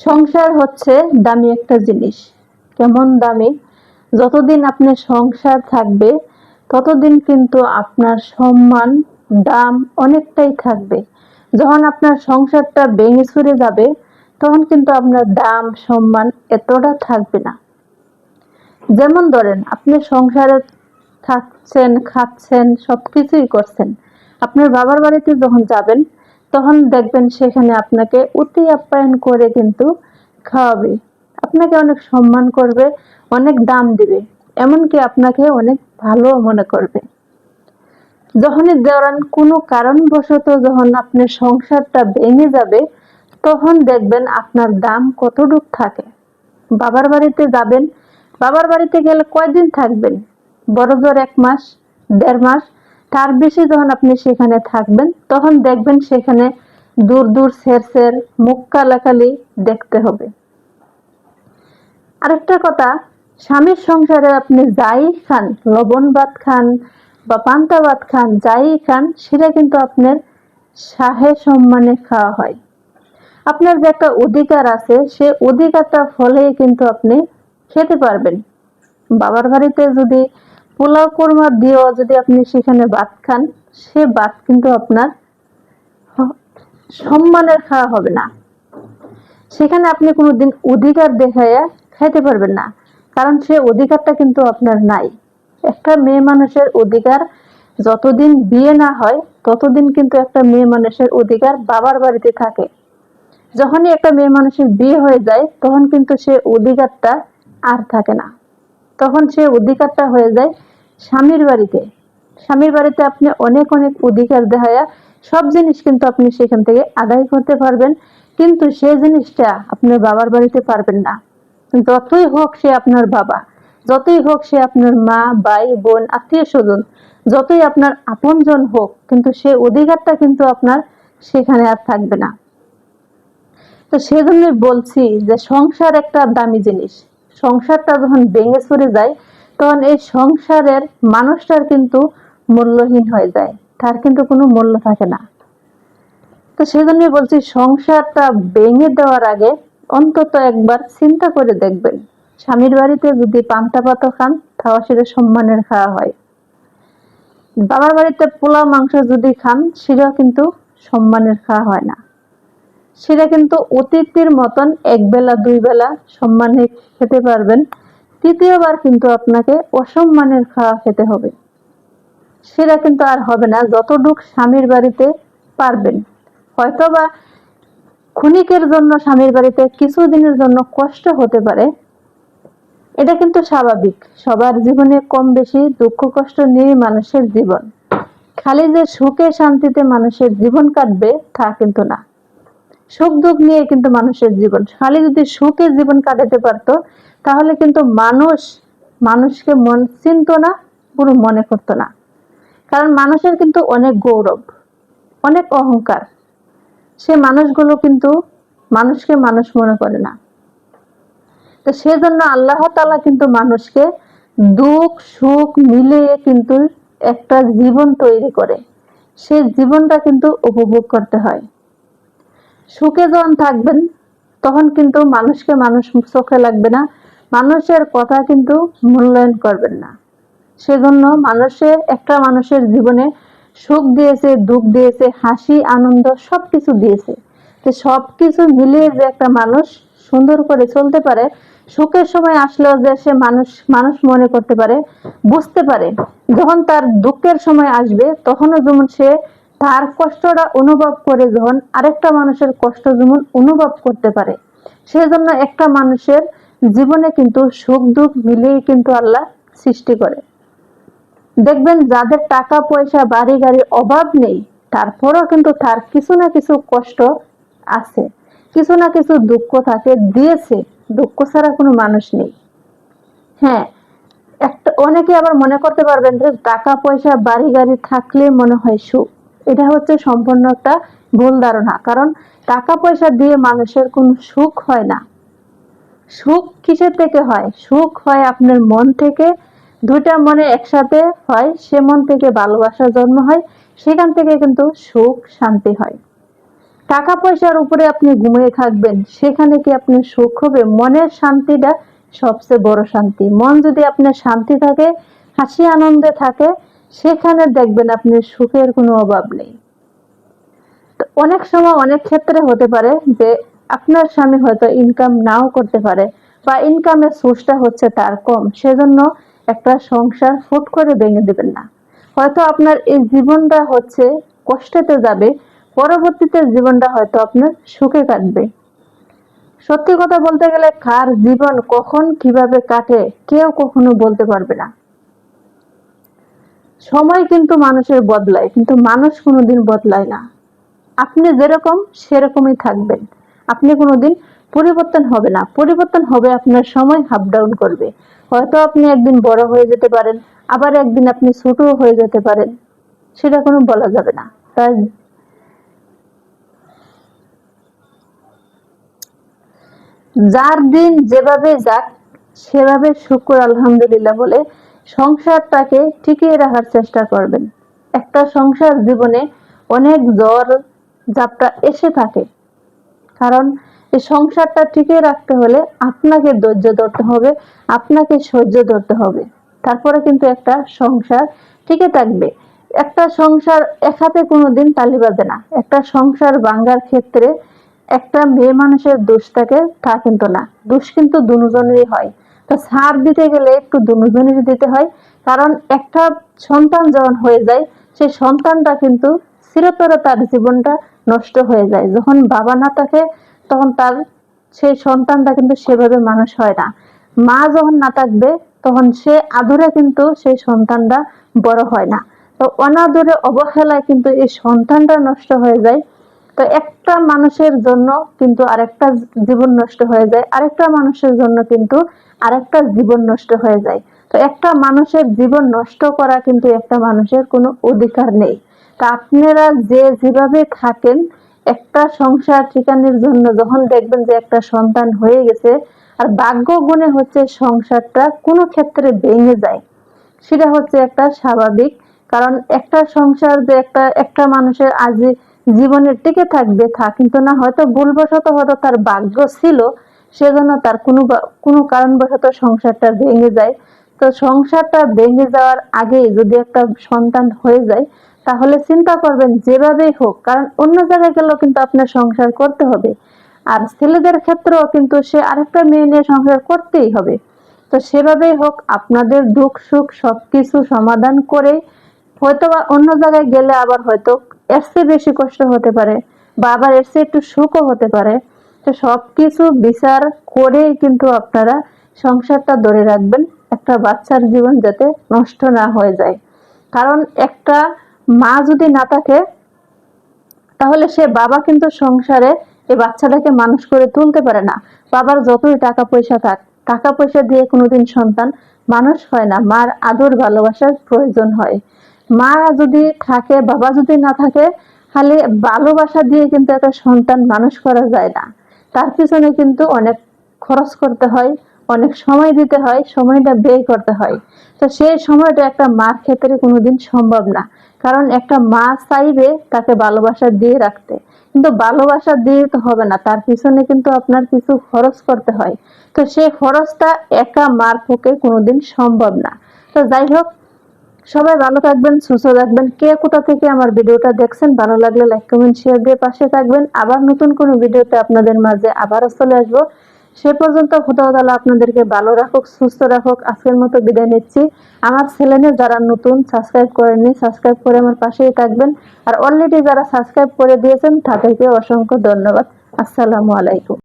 সংসার হচ্ছে দামি একটা জিনিস। কেমন দামি? যতদিন আপনার সংসার থাকবে, ততদিন কিন্তু আপনার সম্মান, দাম অনেকটাই থাকবে। যখন আপনার সংসারটা ভেঙে চুরে যাবে, তখন কিন্তু আপনার দাম, সম্মান এতটা থাকবে না। যেমন ধরেন, আপনি সংসারে থাকছেন, খাচ্ছেন সব কিছুই করছেন। আপনার বাবার বাড়িতে যখন যাবেন তখন দেখবেন সেখানে আপনাকে অতি আপ্যায়ন করে কিন্তু খাওয়াবে। আপনাকে অনেক সম্মান করবে, অনেক দাম দিবে, এমনকি আপনাকে অনেক ভালো মনে করবে। যখনই ধরেন কোনো কারণবশত যখন আপনার সংসারটা ভেঙে যাবে, তখন দেখবেন আপনার দাম কতটুক থাকে। বাবার বাড়িতে যাবেন, বাবার বাড়িতে গেলে কয়দিন থাকবেন? বড় জোর এক মাস, দেড় মাস তার বেশি যখন আপনি সেখানে থাকবেন, তখন দেখবেন সেখানে দূর দূর সের সের মুখ কালাকালি দেখতে হবে। আরেকটা কথা, স্বামীর সংসারে আপনি যাই খান, লবণ ভাত খান বা পান্তা ভাত খান, যাই খান, সেটা কিন্তু আপনার সাহে সম্মানে খাওয়া হয়। আপনার যে একটা অধিকার আছে, সে অধিকারটা ফলে কিন্তু আপনি খেতে পারবেন। বাবার বাড়িতে যদি পোলাও কোরমা দিয়েও যদি আপনি সেখানে ভাত খান, সে ভাত কিন্তু আপনার সম্মানের খাওয়া হবে না। সেখানে আপনি কোনোদিন অধিকার দেখাইয়া খাইতে পারবেন না, কারণ সে অধিকারটা কিন্তু আপনার নাই। একটা মেয়ে মানুষের অধিকার যতদিন বিয়ে না হয়, ততদিন কিন্তু একটা মেয়ে মানুষের অধিকার বাবার বাড়িতে থাকে। যখনই একটা মেয়ে মানুষের বিয়ে হয়ে যায়, তখন কিন্তু সে অধিকারটা আর থাকে না। তখন সে অধিকারটা হয়ে যায় স্বামীর বাড়িতে। স্বামীর বাড়িতে আপনি অনেক অনেক অধিকার দেখায়া সব জিনিস কিন্তু আপনি সেখান থেকে আদায় করতে পারবেন। কিন্তু সেই জিনিসটা আপনার বাবার বাড়িতে পারবেন না। যতই হোক সে আপনার বাবা, যতই হোক সে আপনার মা, ভাই, বোন, আত্মীয় স্বজন, যতই আপনার আপনজন হোক, কিন্তু সে অধিকারটা কিন্তু আপনার সেখানে আর থাকবে না। তো সেজন্যই বলছি যে সংসার একটা দামি জিনিস। সংসারটা যখন ভেঙে চুরে যায় তখন এই সংসারের মানুষটার কিন্তু মূল্যহীন হয়ে যায়। তার কিন্তু কোনো মূল্য থাকে না। তো সেজন্যই বলছি, সংসারটা ভেঙে দেওয়ার আগে অন্তত একবার চিন্তা করে দেখবেন। স্বামীর বাড়িতে যদি পান্তা পাতা খান, তাও সেটা সম্মানের খাওয়া হয়। বাবার বাড়িতে পোলাও, মাংস যদি খান, সেটাও কিন্তু সম্মানের খাওয়া হয় না। সেটা কিন্তু অতিথির মতন এক বেলা দুই বেলা সম্মানে খেতে পারবেন। তৃতীয়বার কিন্তু আপনাকে অসম্মানের খাওয়া খেতে হবে। সেটা কিন্তু আর হবে না, যতটুক স্বামীর বাড়িতে পারবেন। হয়তো বা ক্ষণিকের জন্য স্বামীর বাড়িতে কিছুদিনের জন্য কষ্ট হতে পারে, এটা কিন্তু স্বাভাবিক। সবার জীবনে কম বেশি দুঃখ, কষ্ট নিয়ে মানুষের জীবন। খালি যে সুখে শান্তিতে মানুষের জীবন কাটবে, তা কিন্তু না। সুখ দুঃখ নিয়ে কিন্তু মানুষের জীবন। খালি যদি সুখে জীবন কাটাতে পারতো, তাহলে কিন্তু মানুষ, মানুষকে মন চিনত না, পুরো মনে করতো না। কারণ মানুষের কিন্তু অনেক গৌরব, অনেক অহংকার। সে মানুষগুলো কিন্তু মানুষকে মানুষ মনে করে না। তো সেজন্য আল্লাহ তালা কিন্তু মানুষকে দুঃখ, সুখ মিলিয়ে কিন্তু একটা জীবন তৈরি করে। সেই জীবনটা কিন্তু উপভোগ করতে হয়। সুখে যখন থাকবেন, তখন কিন্তু মানুষকে মানুষ চোখে লাগবে না। মানুষের কথা কিন্তু মূল্যায়ন করবেন না। সেজন্য মানুষের, একটা মানুষের জীবনে সুখ দিয়েছে, দুঃখ দিয়েছে, হাসি, আনন্দ সব কিছু দিয়েছে। তো সব কিছু মিলিয়ে যে একটা মানুষ সুন্দর করে চলতে পারে, সুখের সময় আসলেও যে সে মানুষ মানুষ মনে করতে পারে, বুঝতে পারে। যখন তার দুঃখের সময় আসবে, তখনও যেমন সে তার কষ্টটা অনুভব করে যখন আরেকটা মানুষের কষ্ট যেমন অনুভব করতে পারে, সেজন্য একটা মানুষের জীবনে কিন্তু সুখ দুঃখ মিলিয়ে কিন্তু আল্লাহ সৃষ্টি করে। দেখবেন যাদের টাকা পয়সা, বাড়ি গাড়ির অভাব নেই, তারপরও কিন্তু তার কিছু না কিছু কষ্ট আছে, কিছু না কিছু দুঃখ থাকে দিয়েছে, দুঃখ ছাড়া কোনো মানুষ নেই। হ্যাঁ একটা অনেকে আবার মনে করতে পারবেন যে টাকা পয়সা, বাড়ি গাড়ি থাকলে মনে হয় সুখ। এটা হচ্ছে সম্পূর্ণ একটা ভুল ধারণা, কারণ টাকা পয়সা দিয়ে মানুষের কোনো সুখ হয় না। সুখ কিসের থেকে হয়? সুখ হয় আপনার মন থেকে, দুইটা মনে একসাথে হয়, সে মন থেকে ভালোবাসা জন্ম হয়, সেখান থেকে কিন্তু সুখ, শান্তি হয়। টাকা পয়সার উপরে আপনি ঘুমিয়ে থাকবেন, সেখানে কি আপনি সুখ হবে? মনের শান্তিটা সবচেয়ে বড় শান্তি। মন যদি আপনার শান্তি থাকে, হাসি আনন্দে থাকে সেখানে দেখবেন আপনি সুখের কোনো অভাব নেই। অনেক সময় অনেক ক্ষেত্রে হতে পারে যে আপনার স্বামী হয়তো ইনকাম নাও করতে পারে বা ইনকামের সোর্সটা হচ্ছে তার কম, সেজন্য একটা সংসার ফুট করে ভেঙে দেবেন না। হয়তো আপনার এই জীবনটা হচ্ছে কষ্টেতে যাবে, পরবর্তীতে জীবনটা হয়তো আপনার সুখে কাটবে। সত্যি কথা বলতে গেলে কার জীবন কখন কীভাবে কাটে কেউ কখনো বলতে পারবে না। সময় কিন্তু মানুষের বদলায়, কিন্তু মানুষ কোনোদিন বদলায় না। আপনি যেরকম, সেরকমই থাকবেন। আপনি কোনোদিন পরিবর্তন হবে না। পরিবর্তন হবে আপনার সময় হাফ ডাউন করবে। হয়তো আপনি একদিন বড় হয়ে যেতে পারেন, আবার একদিন আপনি ছোট হয়ে যেতে পারেন। সেটা কোনো বলা যাবে না। তাই যার দিন যেভাবে যাক, সেভাবে শুক্র আলহামদুলিল্লাহ বলে সংসারটাকে টিকিয়ে রাখার চেষ্টা করবেন। একটা সংসার জীবনে অনেক জ্বর, যাত্রা এসে থাকে। কারণ এই সংসারটা টিকিয়ে রাখতে হলে আপনাকে ধৈর্য ধরতে হবে, আপনাকে সহ্য ধরতে হবে। তারপরে কিন্তু একটা সংসার টিকে থাকবে। একটা সংসার এক হাতে কোনোদিন তালি বাজে না। একটা সংসার ভাঙ্গার ক্ষেত্রে একটা মেয়ে মানুষের দোষ থাকে, তা কিন্তু না। দোষ কিন্তু দুজনেরই হয়। তো সার দিতে গেলে একটু দুজনেরই দিতে হয়। কারণ একটা সন্তান যখন হয়ে যায়, সেই সন্তানটা কিন্তু চিরতরে তার জীবনটা নষ্ট হয়ে যায়। যখন বাবা না থাকে, তখন তার সেই সন্তানটা কিন্তু সেভাবে মানুষ হয় না। মা যখন না থাকবে, তখন সে আদরে কিন্তু সেই সন্তানটা বড় হয় না। তো অনাদরে অবহেলায় কিন্তু এই সন্তানটা নষ্ট হয়ে যায়। তো একটা মানুষের জন্য কিন্তু আরেকটা জীবন নষ্ট হয়ে যায়, আরেকটা মানুষের জন্য কিন্তু আরেকটা জীবন নষ্ট হয়ে যায়। তো একটা মানুষের জীবন নষ্ট করা কিন্তু একটা মানুষের কোনো অধিকার নেই। তা আপনারা যে যেভাবে থাকেন, একটা সংসার ঠিকানের জন্য যখন দেখবেন যে একটা সন্তান হয়ে গেছে, আর ভাগ্য গুণে হচ্ছে সংসারটা কোনো ক্ষেত্রে ভেঙে যায়। সেটা হচ্ছে একটা স্বাভাবিক, কারণ একটা সংসার যে একটা একটা মানুষের আজ জীবনের টিকে থাকবে, তা কিন্তু না, হয়তো ভুলবশত হয়তো তার ভাগ্য ছিল, সেজন্য তার কোনো কোনো কারণবশত সংসারটা ভেঙে যায়। তো সংসারটা ভেঙে যাওয়ার আগেই যদি একটা সন্তান হয়ে যায়, তাহলে চিন্তা করবেন যেভাবেই হোক, কারণ অন্য জায়গায় গেলেও কিন্তু আপনার সংসার করতে হবে। আর ছেলেদের ক্ষেত্রেও কিন্তু সে আরেকটা মেয়ে নিয়ে সংসার করতেই হবে। তো সেভাবেই হোক, আপনাদের দুঃখ সুখ সবকিছু সমাধান করে হয়তো বা অন্য জায়গায় গেলে আবার হয়তো এর চেয়ে বেশি কষ্ট হতে পারে বা আবার এর চেয়ে একটু সুখও হতে পারে। তো সবকিছু বিচার করেই কিন্তু আপনারা সংসারটা ধরে রাখবেন, একটা বাচ্চার জীবন যাতে নষ্ট না হয়ে যায়। কারণ একটা মা যদি না থাকে, তাহলে সে বাবা কিন্তু সংসারে এই বাচ্চাটাকে মানুষ করে তুলতে পারে না। বাবার যতই টাকা পয়সা থাক টাকা পয়সা দিয়ে কোনোদিন সন্তান মানুষ হয় না, মার আদর ভালোবাসার প্রয়োজন হয়। মা যদি থাকে, বাবা যদি না থাকে, খালি ভালোবাসা দিয়ে কিন্তু একটা সন্তান মানুষ করা যায় না। তার পিছনে কিন্তু অনেক খরচ করতে হয়, অনেক সময় দিতে হয়, সময়টা ব্যয় করতে হয়। তো সেই সময়টা একটা মার ক্ষেত্রে কোনোদিন সম্ভব না। কারণ একটা মা চাইবে তাকে ভালোবাসা দিয়ে রাখতে। কিন্তু ভালোবাসা দিয়ে তো হবে না, তার পিছনে কিন্তু আপনার কিছু খরচ করতে হয়। তো সেই খরচটা একা মার পক্ষে কোনোদিন সম্ভব না। তো যাই হোক সবাই ভালো থাকবেন, সুস্থ থাকবেন। কে কোথা থেকে আমার ভিডিওটা দেখছেন, ভালো লাগলে লাইক কমেন্ট শেয়ার দিয়ে পাশে থাকবেন। আবার নতুন কোনো ভিডিওতে আপনাদের মাঝে আবারও চলে আসব। সে পর্যন্ত খোদাওয়ালা আপনাদেরকে ভালো রাখুক, সুস্থ রাখুক। আজকের মতো বিদায় নিচ্ছি। আমার ছেলেনে যারা নতুন সাবস্ক্রাইব করেননি সাবস্ক্রাইব করে আমার পাশেই থাকবেন। আর অলরেডি যারা সাবস্ক্রাইব করে দিয়েছেন, তাদেরকে অসংখ্য ধন্যবাদ। আসসালামু আলাইকুম।